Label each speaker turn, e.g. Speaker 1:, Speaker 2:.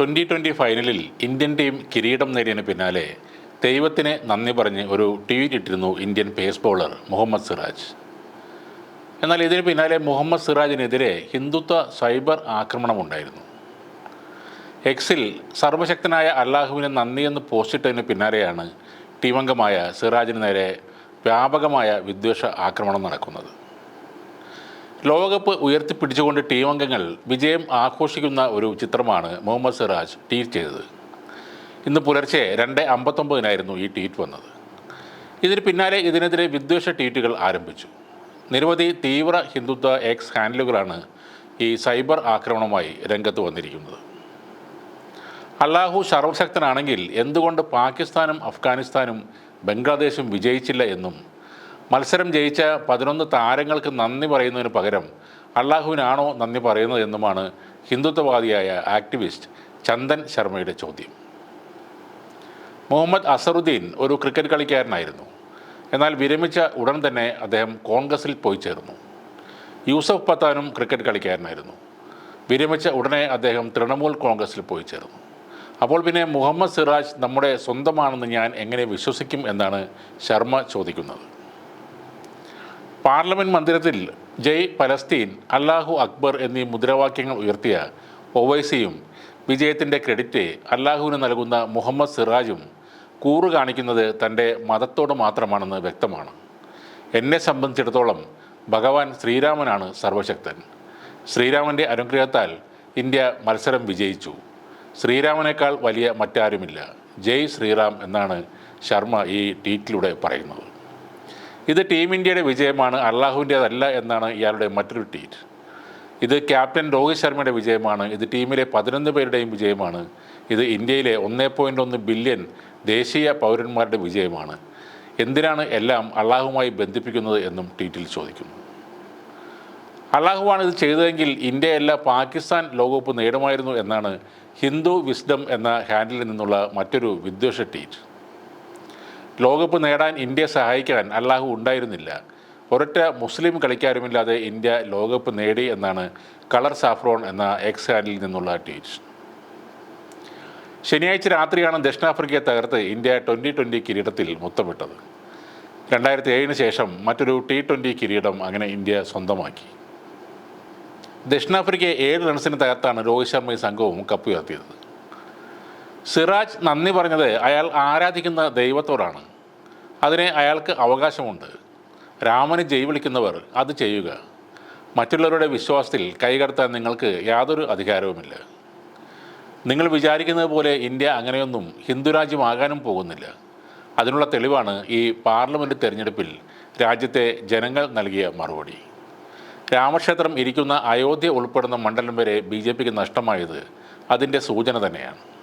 Speaker 1: Twenty twenty ഫൈനലിൽ Indian team കിരീടം നേടിയതിന് പിന്നാലെ ദൈവത്തിന് നന്ദി പറഞ്ഞ് ഒരു ട്വീറ്റ് ഇട്ടിരുന്നു Indian pace bowler Muhammad Siraj. എന്നാൽ ഇതിന് പിന്നാലെ മുഹമ്മദ് സിറാജിനെതിരെ ഹിന്ദുത്വ സൈബർ ആക്രമണമുണ്ടായിരുന്നു എക്സിൽ സർവശക്തനായ അള്ളാഹുവിന് നന്ദിയെന്ന് പോസ്റ്റിട്ടതിന് പിന്നാലെയാണ് ടീമംഗമായ സിറാജിന് നേരെ വ്യാപകമായ വിദ്വേഷ ആക്രമണം നടക്കുന്നത്. ലോകകപ്പ് ഉയർത്തിപ്പിടിച്ചുകൊണ്ട് ടീം അംഗങ്ങൾ വിജയം ആഘോഷിക്കുന്ന ഒരു ചിത്രമാണ് മുഹമ്മദ് സിറാജ് ട്വീറ്റ് ചെയ്തത്. ഇന്ന് പുലർച്ചെ രണ്ട് അമ്പത്തൊമ്പതിനായിരുന്നു ഈ ട്വീറ്റ് വന്നത്. ഇതിന് പിന്നാലെ ഇതിനെതിരെ വിദ്വേഷ ട്വീറ്റുകൾ ആരംഭിച്ചു. നിരവധി തീവ്ര ഹിന്ദുത്വ എക്സ് ഹാൻഡലുകളാണ് ഈ സൈബർ ആക്രമണവുമായി രംഗത്ത് വന്നിരിക്കുന്നത്. അള്ളാഹു സർവശക്തനാണെങ്കിൽ എന്തുകൊണ്ട് പാകിസ്ഥാനും അഫ്ഗാനിസ്ഥാനും ബംഗ്ലാദേശും വിജയിച്ചില്ല എന്നും മത്സരം ജയിച്ച പതിനൊന്ന് താരങ്ങൾക്ക് നന്ദി പറയുന്നതിന് പകരം അള്ളാഹുവിനാണോ നന്ദി പറയുന്നത് എന്നുമാണ് ഹിന്ദുത്വവാദിയായ ആക്ടിവിസ്റ്റ് ചന്ദൻ ശർമ്മയുടെ ചോദ്യം. മുഹമ്മദ് അസറുദ്ദീൻ ഒരു ക്രിക്കറ്റ് കളിക്കാരനായിരുന്നു. എന്നാൽ വിരമിച്ച ഉടൻ തന്നെ അദ്ദേഹം കോൺഗ്രസിൽ പോയി ചേർന്നു. യൂസഫ് പത്താനും ക്രിക്കറ്റ് കളിക്കാരനായിരുന്നു. വിരമിച്ച ഉടനെ അദ്ദേഹം തൃണമൂൽ കോൺഗ്രസിൽ പോയി ചേർന്നു. അപ്പോൾ പിന്നെ മുഹമ്മദ് സിറാജ് നമ്മുടെ സ്വന്തമാണെന്ന് ഞാൻ എങ്ങനെ വിശ്വസിക്കും എന്നാണ് ശർമ്മ ചോദിക്കുന്നത്. പാർലമെന്റ് മന്ദിരത്തിൽ ജയ് പലസ്തീൻ അല്ലാഹു അക്ബർ എന്നീ മുദ്രാവാക്യങ്ങൾ ഉയർത്തിയ ഒവൈസിയും വിജയത്തിന്റെ ക്രെഡിറ്റ് അല്ലാഹുവിന് നൽകുന്ന മുഹമ്മദ് സിറാജും കൂറു കാണിക്കുന്നത് തന്റെ മതത്തോട് മാത്രമാണെന്ന് വ്യക്തമാണ്. എന്നെ സംബന്ധിച്ചിടത്തോളം ഭഗവാൻ ശ്രീരാമനാണ് സർവശക്തൻ. ശ്രീരാമന്റെ അനുഗ്രഹത്താൽ ഇന്ത്യ മത്സരം വിജയിച്ചു. ശ്രീരാമനേക്കാൾ വലിയ മറ്റാരുമില്ല. ജയ് ശ്രീറാം എന്നാണ് ശർമ്മ ഈ ട്വീറ്റിലൂടെ പറയുന്നത്. ഇത് ടീം ഇന്ത്യയുടെ വിജയമാണ് അള്ളാഹുവിന്റേതല്ല എന്നാണ് ഇയാളുടെ മറ്റൊരു ട്വീറ്റ്. ഇത് ക്യാപ്റ്റൻ രോഹിത് ശർമ്മയുടെ വിജയമാണ് ഇത് ടീമിലെ പതിനൊന്ന് പേരുടെയും വിജയമാണ് ഇത് ഇന്ത്യയിലെ ഒന്നേ പോയിന്റ് ഒന്ന് ബില്യൺ ദേശീയ പൗരന്മാരുടെ വിജയമാണ്. എന്തിനാണ് എല്ലാം അള്ളാഹുമായി ബന്ധിപ്പിക്കുന്നത് എന്നും ട്വീറ്റിൽ ചോദിക്കുന്നു. അള്ളാഹുവാണ് ഇത് ചെയ്തതെങ്കിൽ ഇന്ത്യയല്ല പാകിസ്ഥാൻ ലോകകപ്പ് നേടുമായിരുന്നു എന്നാണ് ഹിന്ദു വിസ്ഡം എന്ന ഹാൻഡിലിൽ നിന്നുള്ള മറ്റൊരു വിദ്വേഷ ട്വീറ്റ്. ലോകകപ്പ് നേടാൻ ഇന്ത്യയെ സഹായിക്കാൻ അള്ളാഹു ഉണ്ടായിരുന്നില്ല. ഒരൊറ്റ മുസ്ലിം കളിക്കാരുമില്ലാതെ ഇന്ത്യ ലോകകപ്പ് നേടി എന്നാണ് കളർ സാഫ്രോൺ എന്ന എക്സ് ഹാൻഡിൽ നിന്നുള്ള ട്വീറ്റ്. ശനിയാഴ്ച രാത്രിയാണ് ദക്ഷിണാഫ്രിക്കയെ തകർത്ത് ഇന്ത്യ ട്വന്റി ട്വന്റി കിരീടത്തിൽ മുത്തമിട്ടത്. രണ്ടായിരത്തി ഏഴിന് ശേഷം മറ്റൊരു ടി ട്വന്റി കിരീടം അങ്ങനെ ഇന്ത്യ സ്വന്തമാക്കി. ദക്ഷിണാഫ്രിക്കയെ ഏഴ് റൺസിന് തകർത്താണ് രോഹിത് ശർമ്മയും സംഘവും കപ്പുയർത്തിയത്. സിറാജ് നന്ദി പറഞ്ഞത് അയാൾ ആരാധിക്കുന്ന ദൈവത്തോടാണ്. അതിനെ അയാൾക്ക് അവകാശമുണ്ട്. രാമന് ജയ് വിളിക്കുന്നവർ അത് ചെയ്യുക. മറ്റുള്ളവരുടെ വിശ്വാസത്തിൽ കൈകടത്താൻ നിങ്ങൾക്ക് യാതൊരു അധികാരവുമില്ല. നിങ്ങൾ വിചാരിക്കുന്നത് പോലെ ഇന്ത്യ അങ്ങനെയൊന്നും ഹിന്ദുരാജ്യമാകാനും പോകുന്നില്ല. അതിനുള്ള തെളിവാണ് ഈ പാർലമെന്റ് തെരഞ്ഞെടുപ്പിൽ രാജ്യത്തെ ജനങ്ങൾ നൽകിയ മറുപടി. രാമക്ഷേത്രം ഇരിക്കുന്ന അയോധ്യ ഉൾപ്പെടുന്ന മണ്ഡലം വരെ ബി നഷ്ടമായത് അതിന്റെ സൂചന തന്നെയാണ്.